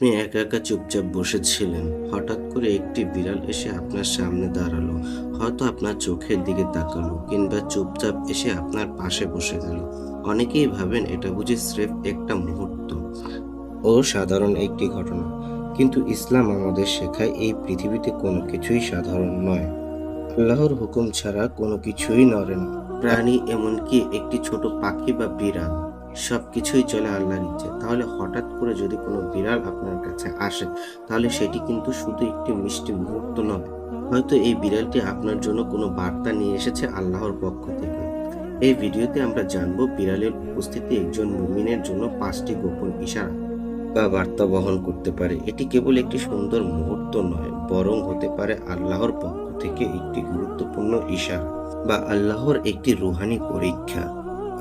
আপনি একা একা চুপচাপ বসেছিলেন। হঠাৎ করে একটি বিড়াল এসে আপনার সামনে দাঁড়াল। হয়তো আপনার চোখের দিকে তাকালো কিংবা চুপচাপ এসে আপনার পাশে বসে গেল। অনেকেই ভাবেন এটা বুঝি স্রেফ একটা মুহূর্ত। ও সাধারণ একটি ঘটনা। কিন্তু ইসলাম আমাদের শেখায় এই পৃথিবীতে কোনো কিছুই সাধারণ নয়। আল্লাহর হুকুম ছাড়া কোনো কিছুই নড়ে না। প্রাণী এমনকি একটি ছোট পাখি বা বিড়াল। সবকিছুই চলে আল্লাহর ইচ্ছে। তাহলে হঠাৎ করে যদি কোনো বিড়াল আপনার কাছে আসে, তাহলে সেটি কিন্তু শুধু একটি মিষ্টি মুহূর্ত নয়। হয়তো এই বিড়ালটি আপনার জন্য কোনো বার্তা নিয়ে এসেছে আল্লাহর পক্ষ থেকে। এই ভিডিওতে আমরা জানব বিড়ালের উপস্থিতি একজন মুমিনের জন্য পাঁচটি গোপন ইশারা বা বার্তা বহন করতে পারে। এটি কেবল একটি সুন্দর মুহূর্ত নয়, বরং হতে পারে আল্লাহর পক্ষ থেকে একটি গুরুত্বপূর্ণ ইশারা বা আল্লাহর একটি রুহানি পরীক্ষা।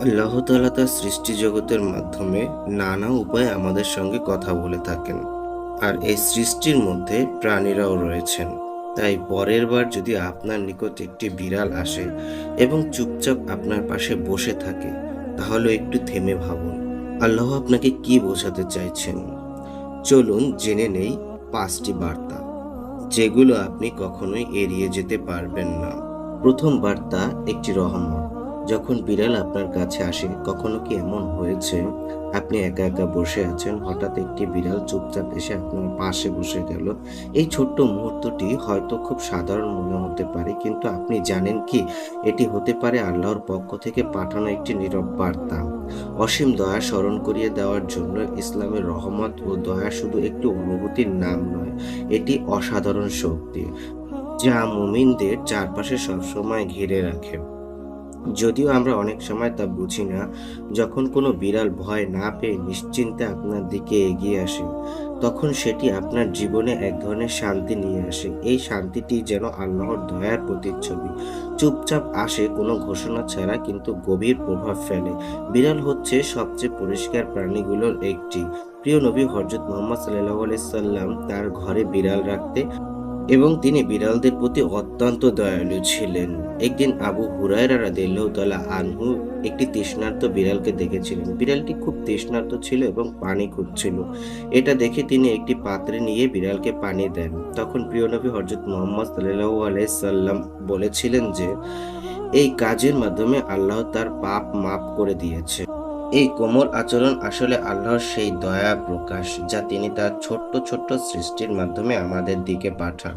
আল্লাহ তাআলা তার সৃষ্টি জগতের মাধ্যমে নানা উপায়ে আমাদের সঙ্গে কথা বলে থাকেন। আর এই সৃষ্টির মধ্যে প্রাণীরাও রয়েছেন। তাই পরের বার যদি আপনার নিকট একটি বিড়াল আসে এবং চুপচাপ আপনার পাশে বসে থাকে, তাহলে একটু থেমে ভাবুন। আল্লাহ আপনাকে কি বোঝাতে চাইছেন? চলুন জেনে নেই পাঁচটি বার্তা, যেগুলো আপনি কখনোই এড়িয়ে যেতে পারবেন না। প্রথম বার্তা, একটি রহমত। যখন বিড়াল আপনার কাছে আসে, কখনো কি এমন হয়েছে? আপনি একা একা বসে আছেন, হঠাৎ একটি বিড়াল চুপচাপ এসে আপনার পাশে বসে গেল। এই ছোট্ট মুহূর্তটি হয়তো খুব সাধারণ মনে হতে পারে, কিন্তু আপনি জানেন কি? এটি হতে পারে আল্লাহর পক্ষ থেকে পাঠানো একটি নীরব বার্তা। অসীম দয়া স্মরণ করিয়ে দেওয়ার জন্য ইসলামের রহমত ও দয়া শুধু একটি অনুভূতির নাম নয়, এটি অসাধারণ শক্তি, যা মুমিনদের চারপাশে সবসময় ঘিরে রাখে। যদিও আমরা অনেক সময় তা বুঝি না, যখন কোনো বিড়াল ভয় না পেয়ে নিশ্চিন্তে আপনার দিকে এগিয়ে আসে, তখন সেটি আপনার জীবনে এক ধরনের শান্তি নিয়ে আসে। এই শান্তিটি যেন আল্লাহর দয়ার প্রতিচ্ছবি। চুপচাপ আসে কোনো ঘোষণা ছাড়া কিন্তু গভীর প্রভাব ফেলে। বিড়াল হচ্ছে সবচেয়ে পরিষ্কার প্রাণীগুলোর একটি। প্রিয় নবী হজরত মোহাম্মদ সাল্লাহ সাল্লাম তার ঘরে বিড়াল রাখতে এবং তিনি বিড়ালদের প্রতি অত্যন্ত দয়ালু ছিলেন। একদিন আবু হুরায়রা রাদিয়াল্লাহু তাআলা আনহু একটি তৃষ্ণার্ত বিড়ালকে দেখেছিলেন। বিড়ালটি খুব তৃষ্ণার্ত ছিল এবং পানি খুঁজছিল। এটা দেখে তিনি একটি পাত্রে নিয়ে বিড়ালকে পানি দেন। তখন প্রিয় নবী হযরত মুহাম্মদ সাল্লাল্লাহু আলাইহি সাল্লাম বলেছিলেন যে, এই কাজের মাধ্যমে আল্লাহ তার পাপ মাফ করে দিয়েছে। এই কোমল আচরণ আসলে আল্লাহর সেই দয়া প্রকাশ যা তিনি তার ছোট্ট ছোট্ট সৃষ্টির মাধ্যমে আমাদের দিকে পাঠান।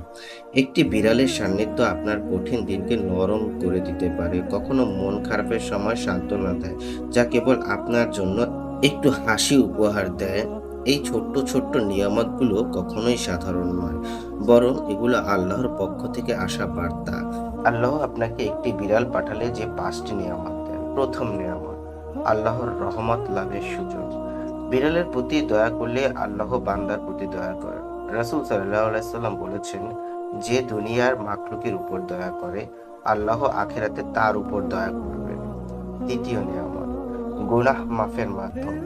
একটি বিড়ালের সান্নিধ্য আপনার কঠিন দিনকে নরম করে দিতে পারে। কখনো মন খারাপের সময় সান্ত্বনা দেয়, যা কেবল আপনার জন্য একটু হাসি উপহার দেয়। এই ছোট্ট ছোট্ট নিয়ামতগুলো কখনোই সাধারণ নয়, বরং এগুলো আল্লাহর পক্ষ থেকে আসা বার্তা। আল্লাহ আপনাকে একটি বিড়াল পাঠালে যে পাঁচটি নিয়ামত দেন। প্রথম নিয়ামত আল্লাহর রহমত লাভের সুযোগ। বিড়ালের প্রতি দয়া করলে আল্লাহ বান্দার প্রতি দয়া করেন। রাসুল সাল্লাম বলেছেন, যে দুনিয়ার মাকলুকের উপর দয়া করে, আল্লাহ আখেরাতে তার উপর দয়া করবেন। দ্বিতীয় নিয়ামত, গুনাহ মাফের মাধ্যম।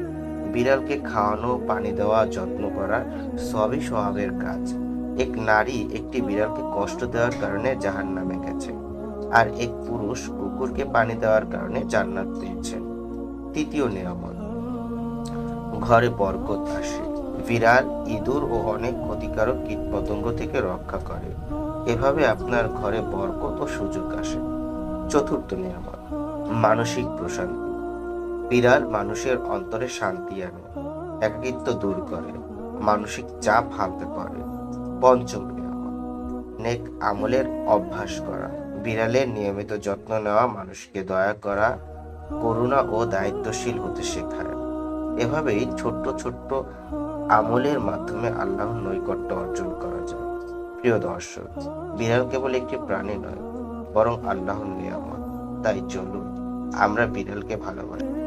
বিড়ালকে খাওয়ানো, পানি দেওয়া, যত্ন করা সবই স্বভাবের কাজ। এক নারী একটি বিড়ালকে কষ্ট দেওয়ার কারণে জাহান নামে গেছে। আর এক পুরুষ কুকুরকে পানি দেওয়ার কারণে জান্নাত পেয়েছেন তৃতীয় নিয়ামত ঘরে বরকত আসে। বিড়াল, ইঁদুর ও অনেক ক্ষতিকারক কীটপতঙ্গ থেকে রক্ষা করে। এভাবে আপনার ঘরে বরকত ও সুযোগ আসে। চতুর্থ নিয়ামত মানসিক প্রশান্তি। বিড়াল মানুষের অন্তরে শান্তি আনে, একাকিত্ব দূর করে, মানসিক চাপ হালতে পারে। পঞ্চম নিয়ামত নেক আমলের অভ্যাস করা। বিড়ালের নিয়মিত যত্ন নেওয়া, মানুষকে দয়া করা করুণা ও দায়িত্বশীল হতে শেখায়। এভাবেই ছোট্ট ছোট্ট আমলের মাধ্যমে আল্লাহর নৈকট্য অর্জন করা যায়। প্রিয় দর্শক, বিড়াল কেবল একটি প্রাণী নয়, বরং আল্লাহর নিয়ামত। তাই চলুন, আমরা বিড়ালকে ভালোবাসি।